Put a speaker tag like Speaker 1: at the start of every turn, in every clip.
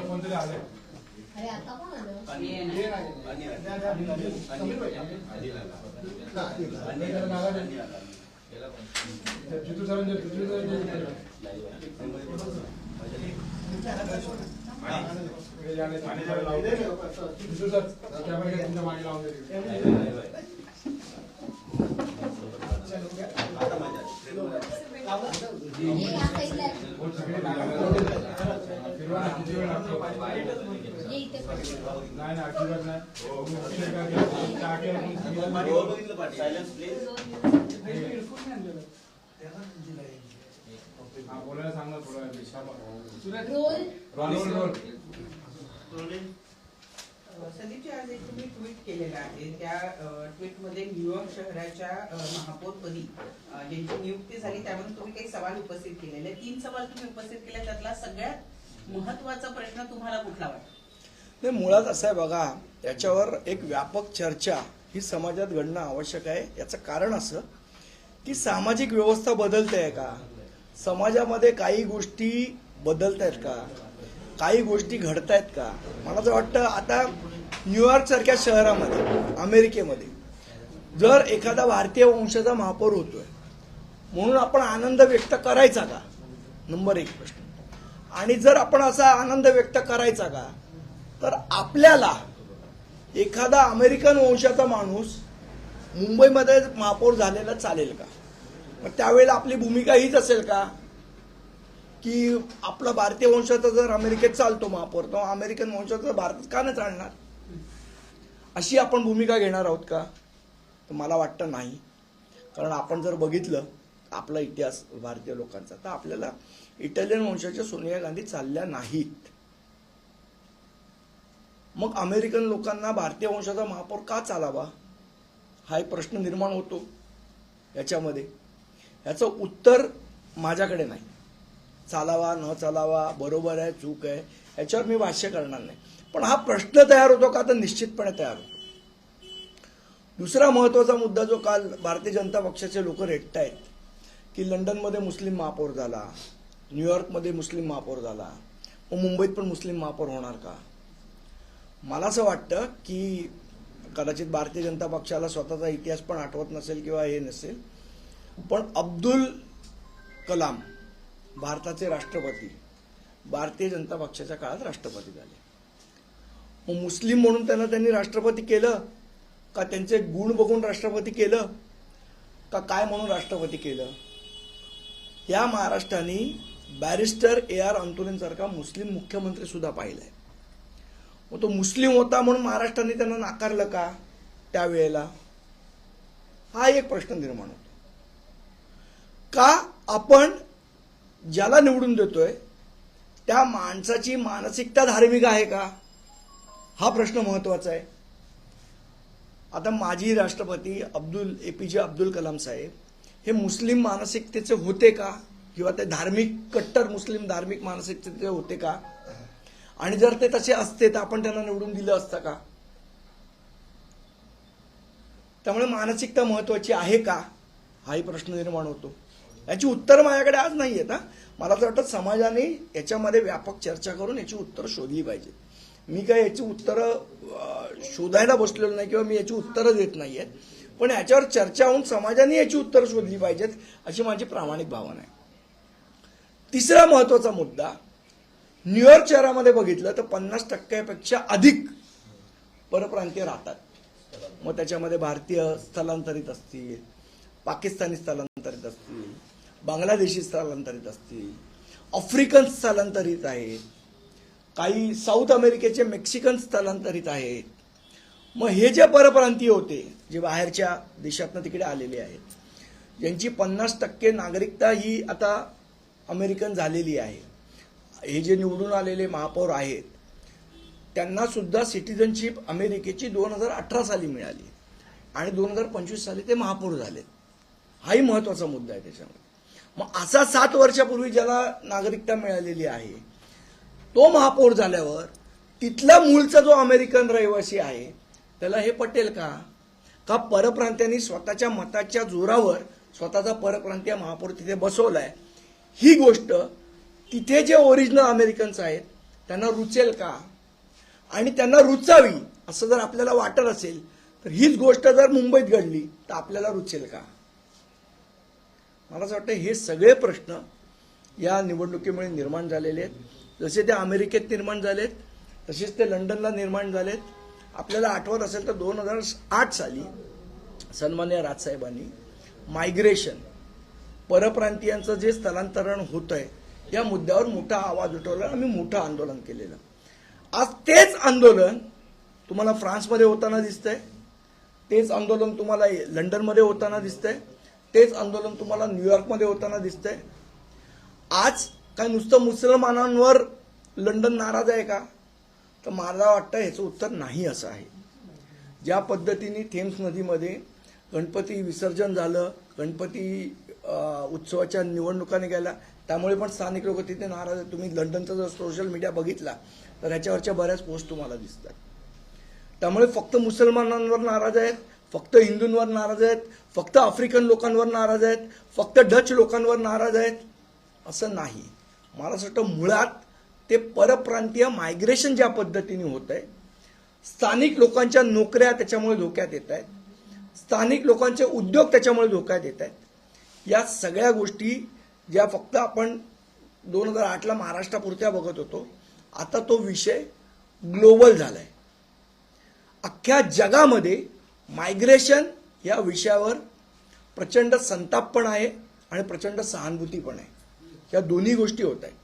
Speaker 1: कोणतरी आलंय
Speaker 2: अरे आता पण आलं
Speaker 1: जितू सरांचे जितू सरांचे जितू सर कॅमेरा घ्या, तुमच्या मागे लावून दे
Speaker 2: हे या साईडला आहे.
Speaker 1: बोल सगळे लागले. फिरवा ना, किती वेळ लागतो?
Speaker 2: हे इथे पण.
Speaker 1: नाही ना अजिबात नाही तुम्ही लक्ष द्या, घ्या. टाकेल, तुम्ही हा, बोलायला सांग ना थोडं दिशा
Speaker 2: रोल
Speaker 1: रोल रोल
Speaker 3: संदीपजी आज एक तुम्ही ट्विट केलेलं आहे. त्या ट्विटमध्ये न्यूयॉर्क शहराच्या महापौरपदी ज्यांची नियुक्ती झाली त्यामध्ये तुम्ही काही सवाल उपस्थित केलेले. तीन सवाल तुम्ही उपस्थित केले त्यातला सगळ्यात महत्त्वाचा प्रश्न तुम्हाला कुठला वाटतो?
Speaker 4: नाही मुळात असं आहे बघा याच्यावर एक व्यापक चर्चा ही समाजात घडणं आवश्यक आहे. याचं कारण असं की सामाजिक व्यवस्था बदलते आहे का? समाजामध्ये काही गोष्टी बदलत आहेत का? काही गोष्टी घडत आहेत का? मला तर वाटतं आता न्यूयॉर्क सारख्या शहरामध्ये अमेरिकेमध्ये जर एखादा भारतीय वंशाचा महापौर होतोय म्हणून आपण आनंद व्यक्त करायचा का? नंबर एक प्रश्न. आणि जर आपण असा आनंद व्यक्त करायचा का? तर आपल्याला एखादा अमेरिकन वंशाचा माणूस मुंबईमध्ये महापौर झालेला चालेल का? मग त्यावेळेला आपली भूमिका हीच असेल का? की आपला भारतीय वंशाचा जर अमेरिकेत चालतो महापौर तर अमेरिकन वंशाचा भारतात का नाही चालणार? अशी आपण भूमिका घेणार आहोत का? तर मला वाटतं नाही. कारण आपण जर बघितलं आपला इतिहास भारतीय लोकांचा तर आपल्याला इटालियन वंशाच्या सोनिया गांधी चालल्या नाहीत. मग अमेरिकन लोकांना भारतीय वंशाचा महापौर का चालावा? हा एक प्रश्न निर्माण होतो याच्यामध्ये. याचं उत्तर माझ्याकडे नाही. चालावा न चालावा बरोबर आहे चूक आहे याच्यावर मी भाष्य करणार नाही. पण हा प्रश्न तयार होतो का? तर निश्चितपणे तयार होतो. दुसरा महत्त्वाचा मुद्दा जो काल भारतीय जनता पक्षाचे लोक रेटतायत की लंडनमध्ये मुस्लिम महापौर झाला न्यूयॉर्कमध्ये मुस्लिम महापौर झाला मग मुंबईत पण मुस्लिम महापौर होणार का? मला असं वाटतं की कदाचित भारतीय जनता पक्षाला स्वतःचा इतिहास पण आठवत नसेल किंवा हे नसेल पण अब्दुल कलाम भारताचे राष्ट्रपती भारतीय जनता पक्षाच्या काळात राष्ट्रपती झाले. मग मुस्लिम म्हणून त्यांना त्यांनी राष्ट्रपती केलं? का त्यांचे गुण बघून राष्ट्रपती केलं? का काय म्हणून राष्ट्रपती केलं? या महाराष्ट्राने बॅरिस्टर ए आर अंतुलेंसारखा मुस्लिम मुख्यमंत्री सुद्धा पाहिलाय मग तो मुस्लिम होता म्हणून महाराष्ट्राने त्यांना नाकारलं का त्यावेळेला? हा एक प्रश्न निर्माण होतो. का आपण ज्याला निवडून देतोय त्या माणसाची मानसिकता धार्मिक आहे का? हा प्रश्न महत्त्वाचा आहे. आता माजी राष्ट्रपती अब्दुल ए पी जे अब्दुल कलाम साहेब हे मुस्लिम मानसिकतेचे होते का? किंवा ते धार्मिक कट्टर मुस्लिम धार्मिक मानसिकतेचे होते का? आणि जर ते तसे असते तर आपण त्यांना निवडून दिलं असतं का? त्यामुळे मानसिकता महत्वाची आहे का? हाही प्रश्न निर्माण होतो. याची उत्तर माझ्याकडे आज नाही आहेत हा. मला तर वाटतं समाजाने याच्यामध्ये व्यापक चर्चा करून याची उत्तरं शोधली पाहिजे. मी काय याची उत्तरं शोधायला बसलेलो नाही किंवा मी याची उत्तरं देत नाही आहेत पण याच्यावर चर्चा होऊन समाजाने याची उत्तरं शोधली पाहिजेत अशी माझी प्रामाणिक भावना आहे. तिसरा महत्त्वाचा मुद्दा न्यूयॉर्क शहरामध्ये बघितलं तर पन्नास टक्क्यापेक्षा अधिक परप्रांतीय राहतात. मग त्याच्यामध्ये भारतीय स्थलांतरित असतील पाकिस्तानी स्थलांतरित बांगलादेशी स्थलांतरित असतील आफ्रिकन स्थलांतरित आहेत काही साऊथ अमेरिकेचे मेक्सिकन स्थलांतरित आहेत. मग हे जे परप्रांतीय होते जे बाहेरच्या देशातनं तिकडे आलेले आहेत ज्यांची पन्नास टक्के नागरिकता ही आता अमेरिकन झालेली आहे. हे जे निवडून आलेले महापौर आहेत त्यांना सुद्धा सिटिझनशिप अमेरिकेची दोन हजार अठरा साली मिळाली आणि दोन हजार पंचवीस साली ते महापौर झाले हाही महत्त्वाचा मुद्दा आहे त्याच्यामध्ये. मग असा सात वर्षापूर्वी ज्याला नागरिकता मिळालेली आहे तो महापौर झाल्यावर तिथला मूळचा जो अमेरिकन रहिवासी आहे त्याला हे पटेल का? का परप्रांत्यांनी स्वतःच्या मताच्या जोरावर स्वतःचा परप्रांतीय महापौर तिथे बसवलाय? ही गोष्ट तिथे जे ओरिजिनल अमेरिकन्स आहेत त्यांना रुचेल का? आणि त्यांना रुचावी असं जर आपल्याला वाटत असेल तर हीच गोष्ट जर मुंबईत घडली तर आपल्याला रुचेल का? मला असं वाटतं हे सगळे प्रश्न या निवडणुकीमुळे निर्माण झालेले आहेत. जसे ते अमेरिकेत निर्माण झालेत तसेच ते लंडनला निर्माण झालेत. आपल्याला आठवत असेल तर दोन हजार आठ साली सन्मान्य राजसाहेबांनी मायग्रेशन परप्रांतीयांचं जे स्थलांतरण होत आहे या मुद्द्यावर मोठा आवाज उठवला आम्ही मोठं आंदोलन केलेलं. आज तेच आंदोलन तुम्हाला फ्रान्समध्ये होताना दिसतंय. तेच आंदोलन तुम्हाला लंडनमध्ये होताना दिसतंय. तेच आंदोलन तुम्हाला न्यूयॉर्कमध्ये होताना दिसतंय. आज काय नुसतं मुसलमानांवर लंडन नाराज आहे का? तर मला वाटतं ह्याचं उत्तर नाही असं आहे. ज्या पद्धतीने थेम्स नदीमध्ये गणपती विसर्जन झालं गणपती उत्सवाच्या निवडणुका निघाल्या त्यामुळे पण स्थानिक लोक तिथे नाराज आहेत. तुम्ही लंडनचा जर सोशल मीडिया बघितला तर ह्याच्यावरच्या बऱ्याच पोस्ट तुम्हाला दिसतात. त्यामुळे फक्त मुसलमानांवर नाराज आहेत फक्त हिंदूंवर नाराज आहेत फक्त आफ्रिकन लोकांवर नाराज आहेत फक्त डच लोकांवर नाराज आहेत असं नाही. मला असं वाटतं मुळात ते परप्रांतीय मायग्रेशन ज्या पद्धतीने होत आहे स्थानिक लोकांच्या नोकऱ्या त्याच्यामुळे धोक्यात येत आहेत स्थानिक लोकांचे उद्योग त्याच्यामुळे धोक्यात येत आहेत या सगळ्या गोष्टी ज्या फक्त आपण दोन हजार आठला महाराष्ट्रापुरत्या बघत होतो आता तो विषय ग्लोबल झाला आहे अख्ख्या जगामध्ये मायग्रेशन या विषयावर प्रचंड संताप पण आहे आणि प्रचंड सहानुभूती पण आहे. या दोन्ही गोष्टी होत आहेत.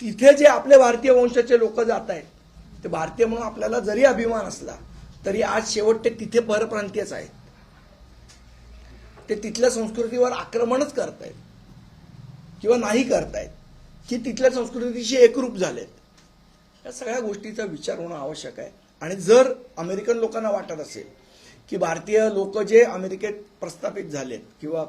Speaker 4: तिथे जे आपले भारतीय वंशाचे लोक जात आहेत ते भारतीय म्हणून आपल्याला जरी अभिमान असला तरी आज शेवट ते तिथे परप्रांतीयच आहेत. ते तिथल्या संस्कृतीवर आक्रमणच करतायत किंवा नाही करतायत की तिथल्या संस्कृतीशी एकरूप झालेत. या सगळ्या गोष्टीचा विचार होणं आवश्यक आहे. आणि जर अमेरिकन लोकांना वाटत असेल की भारतीय लोक जे अमेरिकेत प्रस्थापित झालेत किंवा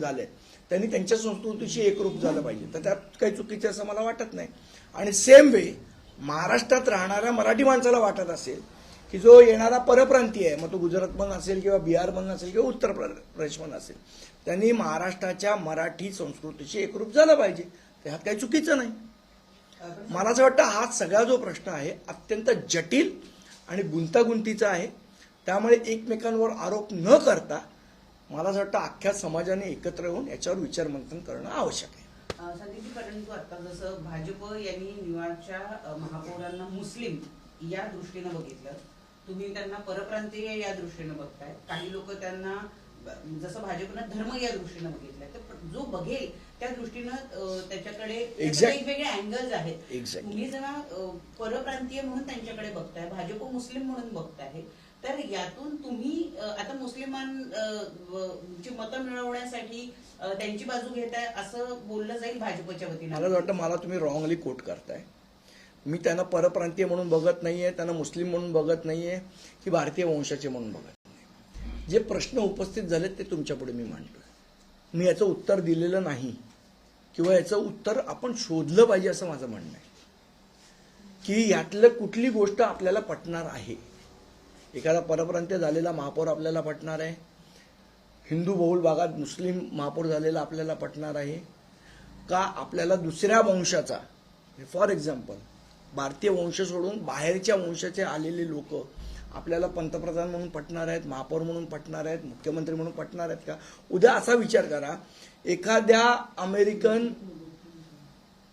Speaker 4: झाले त्यांनी त्यांच्या संस्कृतीशी एकरूप झालं पाहिजे. तर त्यात काही चुकीचे असं मला वाटत नाही. आणि सेम वे महाराष्ट्रात राहणाऱ्या मराठी माणसाला वाटत असेल की जो येणारा परप्रांतीय आहे मग तो गुजरातमधून असेल किंवा बिहारमधून असेल किंवा उत्तर प्रदेशमधून असेल त्यांनी महाराष्ट्राच्या मराठी संस्कृतीशी एकरूप झालं पाहिजे. ह्यात काही चुकीचं नाही. मला असं वाटतं हा सगळा जो प्रश्न आहे अत्यंत जटिल आणि गुंतागुंतीचा आहे. त्यामुळे एकमेकांवर आरोप न करता मला असं वाटतं अख्ख्या समाजाने एकत्र येऊन याच्यावर विचारमंथन करणं आवश्यक आहे.
Speaker 3: संदीपजी परंतु आता जसं भाजप यांनी न्यूयॉर्कच्या महापौरांना मुस्लिम या दृष्टीनं बघितलं. तुम्ही त्यांना परप्रांतीय या दृष्टीनं बघताय. काही लोक त्यांना जसं भाजपनं धर्म या दृष्टीनं बघितलंय तर जो बघेल त्या दृष्टीनं त्याच्याकडे. वेगवेगळे अँगल्स आहेत. तुम्ही जेव्हा परप्रांतीय म्हणून त्यांच्याकडे बघताय भाजप मुस्लिम म्हणून बघताय तर यातून तुम्ही आता मुस्लिमांची मतं मिळवण्यासाठी त्यांची बाजू घेताय असं बोललं जाईल भाजपच्या
Speaker 4: मला
Speaker 3: वतीनं
Speaker 4: असं वाटतं मला तुम्ही रॉंगली कोट करताय मी त्यांना परप्रांतीय म्हणून बघत नाहीये त्यांना मुस्लिम म्हणून बघत नाहीये की भारतीय वंशाचे म्हणून बघत जे प्रश्न उपस्थित झालेत ते तुमच्यापुढे मी मांडतो मी याचं उत्तर दिलेलं नाही किंवा याचं उत्तर आपण शोधलं पाहिजे असं माझं म्हणणं आहे. की यातलं कुठली गोष्ट आपल्याला पटणार आहे? एखादा परप्रांतीय झालेला महापौर आपल्याला पटणार आहे? हिंदू बहुल भागात मुस्लिम महापौर झालेला आपल्याला पटणार आहे? का आपल्याला दुसऱ्या वंशाचा फॉर एक्झाम्पल भारतीय वंश सोडून बाहेरच्या वंशाचे आलेले लोक आपल्याला पंतप्रधान म्हणून पटणार आहेत महापौर म्हणून पटणार आहेत मुख्यमंत्री म्हणून पटणार आहेत का? उद्या असा विचार करा एखाद्या अमेरिकन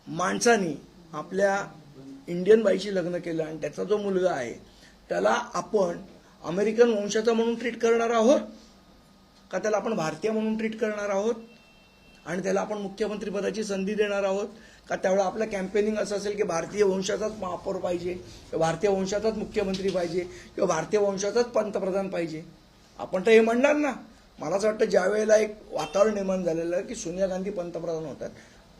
Speaker 4: माणसानी आपल्या इंडियन बाईशी लग्न केलं आणि त्याचा जो मुलगा आहे त्याला आपण अमेरिकन वंशाचा म्हणून ट्रीट करणार आहोत? का त्याला आपण भारतीय म्हणून ट्रीट करणार आहोत? आणि त्याला आपण मुख्यमंत्रीपदाची संधी देणार आहोत? का त्यावेळेला आपलं कॅम्पेनिंग असं असेल की भारतीय वंशाचाच महापौर पाहिजे किंवा भारतीय वंशाचाच मुख्यमंत्री पाहिजे किंवा भारतीय वंशाचाच पंतप्रधान पाहिजे. आपण तर हे म्हणणार ना. मला असं वाटतं ज्या वेळेला एक वातावरण निर्माण झालेलं आहे की सोनिया गांधी पंतप्रधान होतात.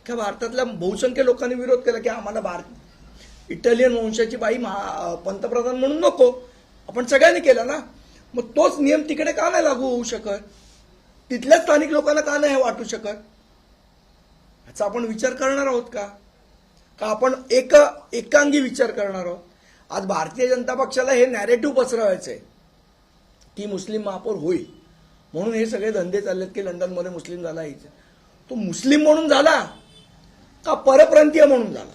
Speaker 4: त्या भारतातल्या बहुसंख्य लोकांनी विरोध केला की आम्हाला भारत इटालियन वंशाची बाई महा पंतप्रधान म्हणून नको. आपण सगळ्यांनी केला ना. मग तोच नियम तिकडे का नाही लागू होऊ शकत? तिथल्या स्थानिक लोकांना का नाही हे वाटू शकत? याचा आपण विचार करणार आहोत का? का आपण एक एकांगी विचार करणार आहोत? आज भारतीय जनता पक्षाला हे नॅरेटिव्ह पसरवायचं आहे की मुस्लिम महापौर होईल. म्हणून हे सगळे धंदे चाललेत की लंडनमध्ये मुस्लिम झाला यायचं तो मुस्लिम म्हणून झाला का परप्रांतीय म्हणून झाला?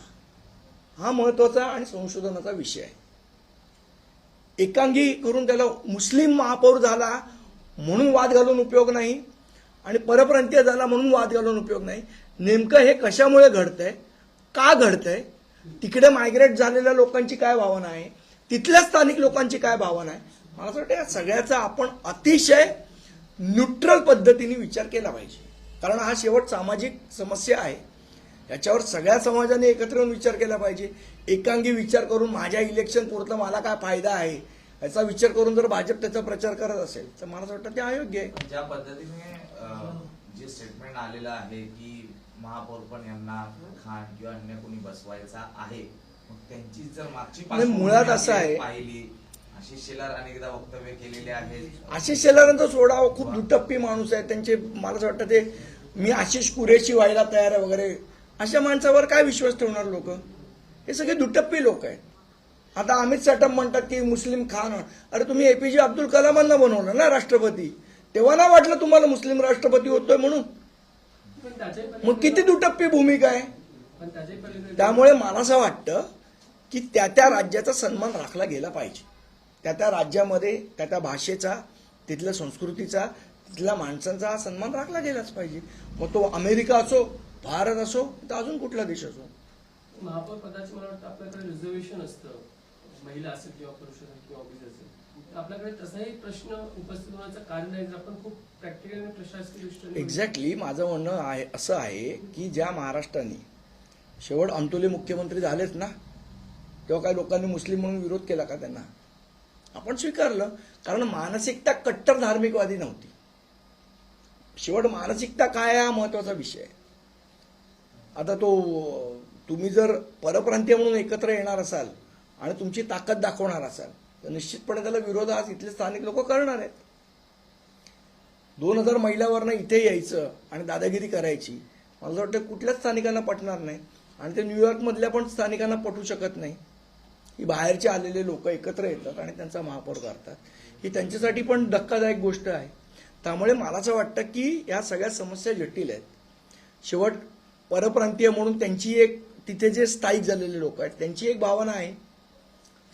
Speaker 4: हा महत्त्वाचा आणि संशोधनाचा विषय आहे. एकांगी करून त्याला मुस्लिम महापौर झाला म्हणून वाद घालून उपयोग नाही आणि परप्रांतीय झाला म्हणून वाद घालून उपयोग नाही. नेमकं हे कशामुळे घडतंय? का घडतंय? तिकडे मायग्रेट झालेल्या लोकांची काय भावना आहे? तिथल्या स्थानिक लोकांची काय भावना आहे? मला असं वाटतं या सगळ्याचा आपण अतिशय न्यूट्रल पद्धतीने विचार केला पाहिजे. कारण हा शेवट सामाजिक समस्या आहे. याच्यावर सगळ्या समाजाने एकत्र येऊन विचार केला पाहिजे. एकांगी विचार करून माझ्या इलेक्शन पुरतं मला काय फायदा आहे? याचा विचार करून जर भाजप त्याचा प्रचार करत असेल तर मला असं वाटतं ते अयोग्य आहे.
Speaker 5: ज्या पद्धतीने जे स्टेटमेंट आलेलं आहे की महापौर पण यांना खान किंवा अन्य कोणी बसवायचा आहे. मग त्यांची जर मागची
Speaker 4: मुळात असं आहे-
Speaker 5: पाहिली आशिष शेलार अनेकदा वक्तव्य केलेले आहेत.
Speaker 4: आशिष शेलारांचा सोडा खूप दुटप्पी माणूस आहे. त्यांचे मला असं वाटतं ते मी आशिष कुरेशी व्हायला तयार आहे वगैरे. अशा माणसावर काय विश्वास ठेवणार लोक? हे सगळे दुटप्पी लोक आहेत. आता अमित साटम म्हणतात की मुस्लिम खान अरे तुम्ही एपीजे अब्दुल कलामांना बनवलं ना राष्ट्रपती. तेव्हा ना वाटलं तुम्हाला मुस्लिम राष्ट्रपती होतोय म्हणून. मग किती दुटप्पी भूमिका आहे? त्यामुळे मला असं वाटतं की त्या त्या राज्याचा सन्मान राखला गेला पाहिजे. त्या त्या राज्यामध्ये त्या त्या भाषेचा तिथल्या संस्कृतीचा तिथल्या माणसांचा हा सन्मान राखला गेलाच पाहिजे. मग तो अमेरिका असो भारत असो तर अजून कुठला देश असो?
Speaker 6: महापौर पदाचे मला वाटतं आपल्याकडे रिझर्वेशन असतं. महिला असेल किंवा पुरुष असेल किंवा ऑफिस असेल. आपल्याकडे तसाही प्रश्न उपस्थित होण्याचं कारण नाही आपण खूप प्रॅक्टिकल आणि प्रशासकीय दृष्टीने
Speaker 4: एक्झॅक्टली माझं म्हणणं आहे असं आहे की ज्या महाराष्ट्राने शेवट अंतोले मुख्यमंत्री झालेच ना तेव्हा काही लोकांनी मुस्लिम म्हणून विरोध केला का त्यांना? आपण स्वीकारलं. कारण मानसिकता कट्टर धार्मिकवादी नव्हती. शेवट मानसिकता काय हा महत्त्वाचा विषय आता तो तुम्ही जर परप्रांतीय म्हणून एकत्र येणार असाल आणि तुमची ताकद दाखवणार असाल तर निश्चितपणे त्याला विरोध आज इथले स्थानिक लोक करणार आहेत. दोन हजार महिलावरनं इथे यायचं आणि दादागिरी करायची मला असं वाटतं कुठल्याच स्थानिकांना पटणार नाही. आणि ते न्यूयॉर्कमधल्या पण स्थानिकांना पटू शकत नाही. ही बाहेरचे आलेले लोक एकत्र येतात आणि त्यांचा महापौर करतात. ही त्यांच्यासाठी पण धक्कादायक गोष्ट आहे. त्यामुळे मला असं वाटतं की या सगळ्या समस्या जटिल आहेत. शेवट परप्रांतीय म्हणून त्यांची एक तिथे जे स्थायिक झालेले लोक आहेत त्यांची एक भावना आहे.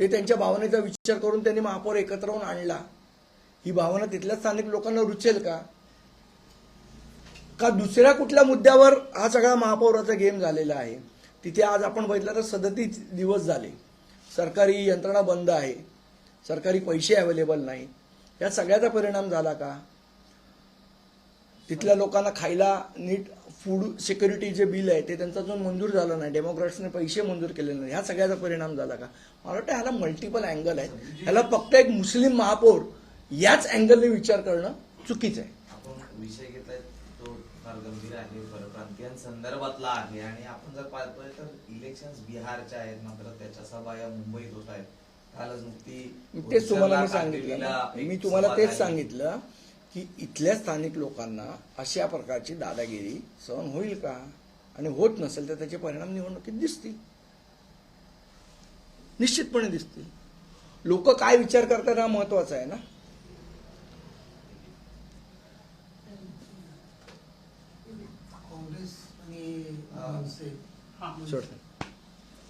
Speaker 4: ते त्यांच्या भावनेचा विचार करून त्यांनी महापौर एकत्र होऊन आणला. ही भावना तिथल्या स्थानिक लोकांना रुचेल का? का दुसऱ्या कुठल्या मुद्द्यावर हा सगळा महापौराचा गेम झालेला आहे? तिथे आज आपण बघितलं तर सदतीस दिवस झाले. सरकारी यंत्रणा बंद आहे. सरकारी पैसे अवेलेबल नाही. या सगळ्याचा परिणाम झाला का? तिथल्या लोकांना खायला नीट फूड सिक्युरिटी जे बिल आहे ते त्यांचं अजून मंजूर झालं नाही. डेमोक्रॅट्सने पैसे मंजूर केलेले नाही. ह्या सगळ्याचा परिणाम झाला का? मला वाटतं ह्याला मल्टिपल अँगल आहे ह्याला फक्त एक मुस्लिम महापौर याच अँगलने विचार करणं चुकीचं आहे.
Speaker 5: आपण विषय घेतलाय तो फार गंभीर आहे परप्रांतीयांसंदर्भातला आहे. आणि आपण जर पाहतोय तर इलेक्शन बिहारच्या आहेत मात्र त्याच्या सभा या मुंबईत होत आहेत. कालच नुकती
Speaker 4: तेच तुम्हाला मी सांगितलं मी तुम्हाला तेच. सांगितलं. की इथल्या स्थानिक लोकांना अशा प्रकारची दादागिरी सहन होईल का? आणि होत नसेल तर त्याचे परिणाम निवडणुकीत दिसतील. निश्चितपणे दिसतील. लोक काय विचार करतात हा महत्त्वाचा आहे ना?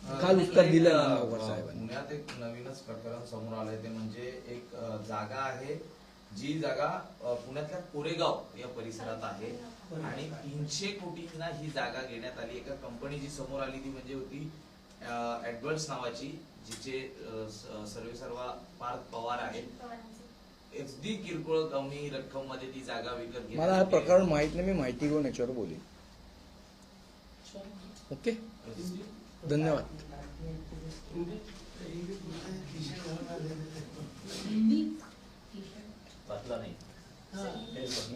Speaker 4: काल उत्तर दिलं.
Speaker 5: पुण्यात एक नवीनच प्रकरण समोर आलंय ते म्हणजे एक जागा आहे जी जागा पुण्यातल्या कोरेगाव या परिसरात आहे. आणि तीनशे कोटींना ही जागा घेण्यात आली. एका कंपनी जी समोर आली ती म्हणजे होती ऍडवर्ड्स नावाची जिचे सर्वे सर्वा पार्थ पवार आहेत. एच डी किरकोळ कमी रक्कममध्ये ती जागा विकत घेण्यात
Speaker 4: मला हा. प्रकरण माहीत नाही मी माहिती घेऊन याच्यावर बोलेन. ओके? धन्यवाद.
Speaker 6: So
Speaker 7: there's.